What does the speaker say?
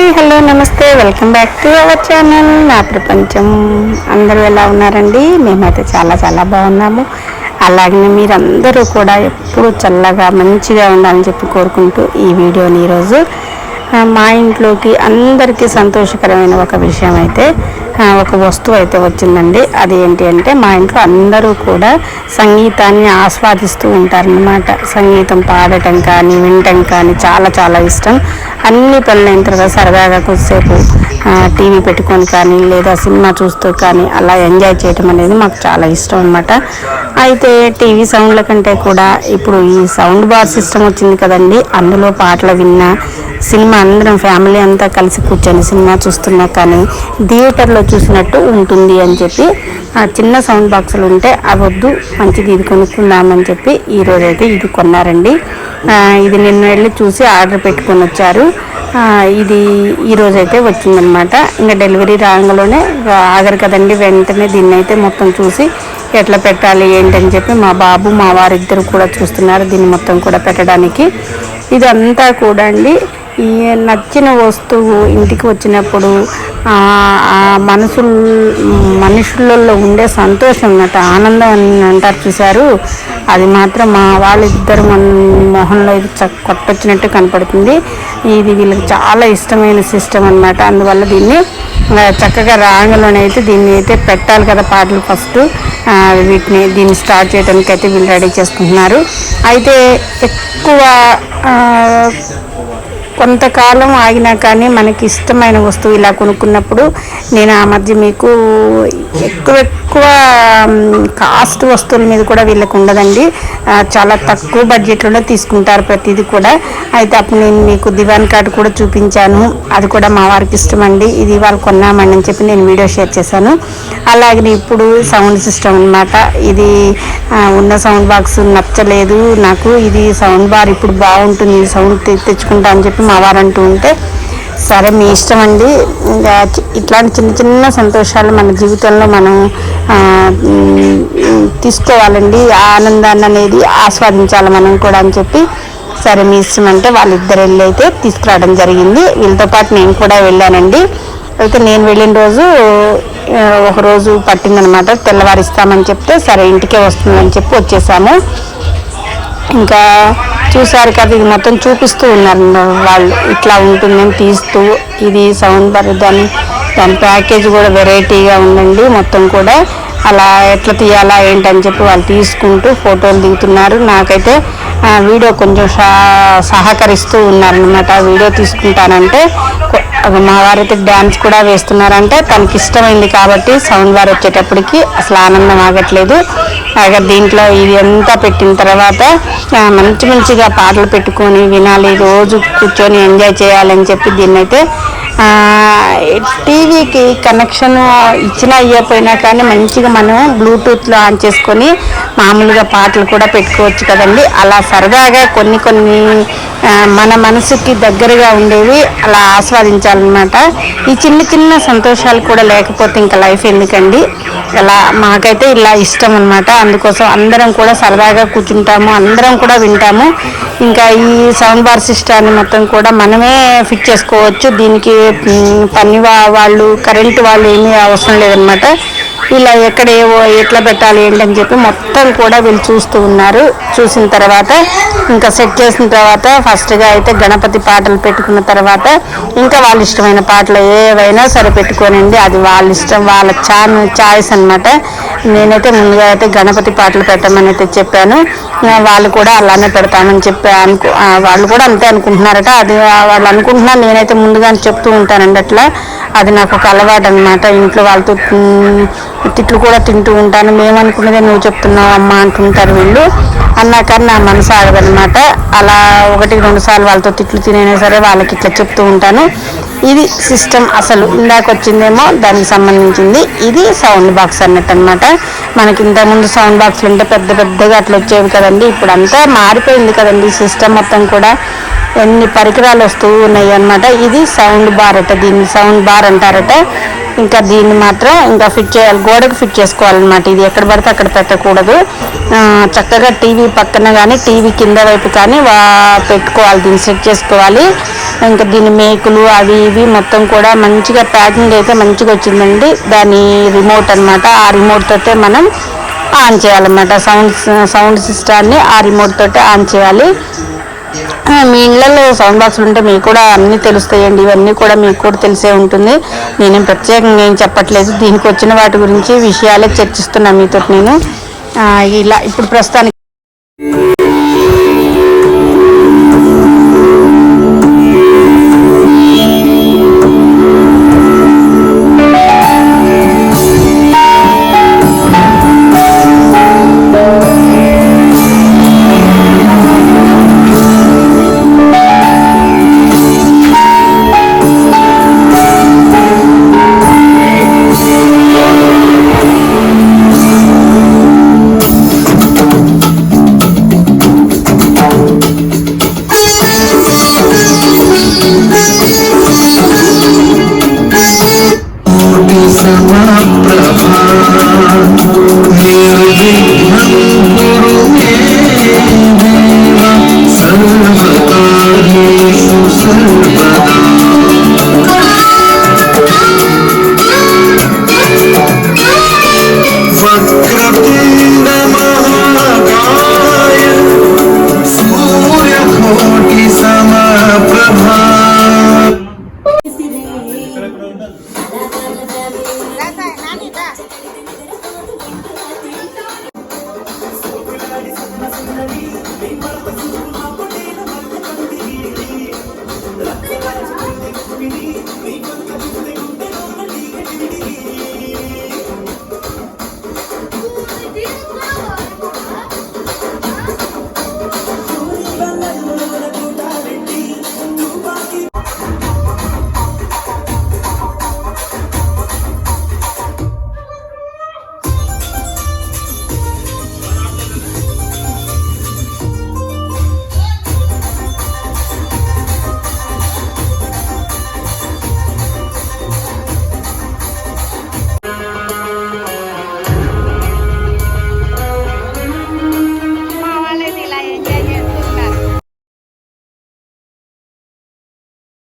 Hi hello నమస్తే. Welcome back to our channel. నా ప్రపంచం. అందరూ ఎలా ఉన్నారండి? మేమైతే చాలా చాలా బాగున్నాము. అలాగే మీరందరూ కూడా ఎప్పుడూ చల్లగా మంచిగా ఉండాలని చెప్పి కోరుకుంటూ ఈ వీడియోని ఈరోజు మా ఇంట్లోకి అందరికీ సంతోషకరమైన ఒక విషయం అయితే ఒక వస్తువు అయితే వచ్చిందండి. అది ఏంటి అంటే మా ఇంట్లో అందరూ కూడా సంగీతాన్ని ఆస్వాదిస్తూ ఉంటారనమాట సంగీతం పాడటం కానీ వినటం కానీ చాలా చాలా ఇష్టం. అన్ని పనులైన తర్వాత సరదాగా కొద్దిసేపు టీవీ పెట్టుకొని కానీ లేదా సినిమా చూస్తూ కానీ అలా ఎంజాయ్ చేయటం అనేది మాకు చాలా ఇష్టం అనమాట అయితే టీవీ సౌండ్ల కంటే కూడా ఇప్పుడు ఈ సౌండ్ బార్ సిస్టమ్ వచ్చింది కదండి అందులో పాటలు విన్నా సినిమా అందరం ఫ్యామిలీ అంతా కలిసి కూర్చొని సినిమా చూస్తున్నా కానీ థియేటర్లో చూసినట్టు ఉంటుంది అని చెప్పి ఆ చిన్న సౌండ్ బాక్సులు ఉంటే అవద్దు మంచిది ఇది కొనుక్కుందామని చెప్పి ఈరోజు అయితే ఇది కొన్నారండి. ఇది నిన్న వెళ్ళి చూసి ఆర్డర్ పెట్టుకొని వచ్చారు. ఇది ఈరోజు అయితే వచ్చిందనమాట ఇంకా డెలివరీ రాగానే ఆగరు కదండి వెంటనే దీన్ని అయితే మొత్తం చూసి ఎట్లా పెట్టాలి ఏంటని చెప్పి మా బాబు మా వారిద్దరు కూడా చూస్తున్నారు దీన్ని మొత్తం కూడా పెట్టడానికి. ఇదంతా కూడా అండి నచ్చిన వస్తువు ఇంటికి వచ్చినప్పుడు ఆ మనసు మనుషులలో ఉండే సంతోషం అన్నట ఆనందం అని అంటారు చూశారు. అది మాత్రం మా వాళ్ళిద్దరు మన మొహంలో ఇది కొట్టొచ్చినట్టు కనపడుతుంది. ఇది వీళ్ళకి చాలా ఇష్టమైన సిస్టమ్ అన్నమాట. అందువల్ల దీన్ని చక్కగా రాగంలోనే అయితే దీన్ని అయితే పెట్టాలి కదా పాటలు ఫస్ట్. వీటిని దీన్ని స్టార్ట్ చేయడానికి అయితే వీళ్ళు రెడీ చేసుకుంటున్నారు. అయితే ఎక్కువ కొంతకాలం ఆగినా కానీ మనకి ఇష్టమైన వస్తువు ఇలా కొనుక్కున్నప్పుడు నేను ఆ మధ్య మీకు ఎక్కువ ఎక్కువ కాస్ట్ వస్తువుల మీద కూడా వీళ్ళకి ఉండదండి. చాలా తక్కువ బడ్జెట్లోనే తీసుకుంటారు ప్రతిదీ కూడా. అయితే అప్పుడు నేను మీకు దివాన్ కార్డు కూడా చూపించాను. అది కూడా మా వారికి ఇష్టం అండి ఇది వాళ్ళు కొన్నామని అని చెప్పి నేను వీడియో షేర్ చేశాను. అలాగే ఇప్పుడు సౌండ్ సిస్టమ్ అన్నమాట. ఇది ఉన్న సౌండ్ బాక్స్ నచ్చలేదు నాకు. ఇది సౌండ్ బార్ ఇప్పుడు బాగుంటుంది. సౌండ్ తె- తెచ్చుకుంటా అని చెప్పి మా వారు అంటూ ఉంటే సరే మీ ఇష్టం అండి. ఇంకా ఇట్లాంటి చిన్న చిన్న సంతోషాలు మన జీవితంలో మనం తీసుకోవాలండి. ఆ ఆనందాన్ని అనేది ఆస్వాదించాలి మనం కూడా అని చెప్పి సరే మీ ఇష్టం అంటే వాళ్ళిద్దరు వెళ్ళి అయితే తీసుకురావడం జరిగింది. వీళ్ళతో పాటు నేను కూడా వెళ్ళానండి. అయితే నేను వెళ్ళిన రోజు ఒకరోజు పట్టిందనమాట. తెల్లవారిస్తామని చెప్తే సరే ఇంటికే వస్తుందని చెప్పి వచ్చేసాము. ఇంకా చూసారు కదా ఇది మొత్తం చూపిస్తూ ఉన్నారు వాళ్ళు. ఇట్లా ఉంటుందని తీస్తూ ఇది సౌండ్ బార్ దాని దాని ప్యాకేజ్ కూడా వెరైటీగా ఉందండి మొత్తం కూడా. అలా ఎట్లా తీయాలా ఏంటని చెప్పి వాళ్ళు తీసుకుంటూ ఫోటోలు దిగుతున్నారు. నాకైతే వీడియో కొంచెం సహకరిస్తూ ఉన్నారనమాట వీడియో తీసుకుంటానంటే మా వారైతే డ్యాన్స్ కూడా వేస్తున్నారంటే తనకి ఇష్టమైంది కాబట్టి సౌండ్ బార్ వచ్చేటప్పటికి అసలు ఆనందం ఆగట్లేదు. అలాగే దీంట్లో ఇది అంతా పెట్టిన తర్వాత మంచి మంచిగా పాటలు పెట్టుకొని వినాలి రోజు కూర్చొని ఎంజాయ్ చేయాలని చెప్పి దీన్నైతే టీవీకి కనెక్షన్ ఇచ్చినా ఇవ్వకపోయినా కానీ మంచిగా మనం బ్లూటూత్లో ఆన్ చేసుకొని మామూలుగా పాటలు కూడా పెట్టుకోవచ్చు కదండి. అలా సరదాగా కొన్ని కొన్ని మన మనసుకి దగ్గరగా ఉండేవి అలా ఆస్వాదించాలన్నమాట. ఈ చిన్న చిన్న సంతోషాలు కూడా లేకపోతే ఇంకా లైఫ్ ఎందుకండి? ఇలా మాకైతే ఇలా ఇష్టం అనమాట అందుకోసం అందరం కూడా సరదాగా కూర్చుంటాము అందరం కూడా వింటాము. ఇంకా ఈ సౌండ్ బార్ సిస్టాన్ని మొత్తం కూడా మనమే ఫిట్ చేసుకోవచ్చు. దీనికి పని వా- వాళ్ళు కరెంటు వాళ్ళు ఏమీ అవసరం లేదనమాట ఇలా ఎక్కడ ఏవో ఎట్లా పెట్టాలి ఏంటని చెప్పి మొత్తం కూడా వీళ్ళు చూస్తూ ఉన్నారు. చూసిన తర్వాత ఇంకా సెట్ చేసిన తర్వాత ఫస్ట్గా అయితే గణపతి పాటలు పెట్టుకున్న తర్వాత ఇంకా వాళ్ళ ఇష్టమైన పాటలు ఏవైనా సరే పెట్టుకోనండి అది వాళ్ళ ఇష్టం వాళ్ళ చాన్ చాయిస్ అన్నమాట. నేనైతే ముందుగా అయితే గణపతి పాటలు పెట్టమని అయితే చెప్పాను వాళ్ళు కూడా అలానే పెడతామని చెప్పి అనుకు వాళ్ళు కూడా అంతే అనుకుంటున్నారట. అది వాళ్ళు అనుకుంటున్నా నేనైతే ముందుగానే చెప్తూ ఉంటానండి అట్లా. అది నాకు ఒక అలవాటు అనమాట ఇంట్లో వాళ్ళతో తిట్లు కూడా తింటూ ఉంటాను. మేమనుకున్నదే నువ్వు చెప్తున్నావు అమ్మ అంటుంటారు వీళ్ళు. అన్నాక నా మనసు ఆగదనమాట అలా ఒకటి రెండు సార్లు వాళ్ళతో తిట్లు తినైనా సరే వాళ్ళకి ఇట్లా చెప్తూ ఉంటాను. ఇది సిస్టమ్ అసలు. ఇందాక వచ్చిందేమో దానికి సంబంధించింది. ఇది సౌండ్ బాక్స్ అన్నట్టు అనమాట మనకి ఇంతకుముందు సౌండ్ బాక్స్లు ఉంటే పెద్ద పెద్దగా అట్లా వచ్చేవి కదండి. ఇప్పుడు అంతా మారిపోయింది కదండి సిస్టమ్ మొత్తం కూడా. ఎన్ని పరికరాలు వస్తూ ఉన్నాయి అన్నమాట. ఇది సౌండ్ బార్ అట దీన్ని సౌండ్ బార్ అంటారట. ఇంకా దీన్ని మాత్రం ఇంకా ఫిట్ చేయాలి గోడకు ఫిట్ చేసుకోవాలన్నమాట. ఇది ఎక్కడ పడితే అక్కడ పెట్టకూడదు. చక్కగా టీవీ పక్కన కానీ టీవీ కింద వైపు కానీ వా పెట్టుకోవాలి దీన్ని సెట్ చేసుకోవాలి. ఇంకా దీని మేకులు అవి ఇవి మొత్తం కూడా మంచిగా ప్యాకింగ్ అయితే మంచిగా వచ్చిందండి. దాని రిమోట్ అన్నమాట. ఆ రిమోట్ తోటే మనం ఆన్ చేయాలన్నమాట. సౌండ్ సౌండ్ సిస్టాన్ని ఆ రిమోట్ తోటే ఆన్ చేయాలి. మీ ఇళ్ళల్లో సౌండ్ బాక్సులు ఉంటే మీకు కూడా అన్నీ తెలుస్తాయండి. ఇవన్నీ కూడా మీకు కూడా తెలిసే ఉంటుంది. నేనేం ప్రత్యేకంగా ఏం చెప్పట్లేదు. దీనికి వచ్చిన వాటి గురించి విషయాలే చర్చిస్తున్నా మీతో నేను. ఆ, ఇలా ఇప్పుడు ప్రస్తుతానికి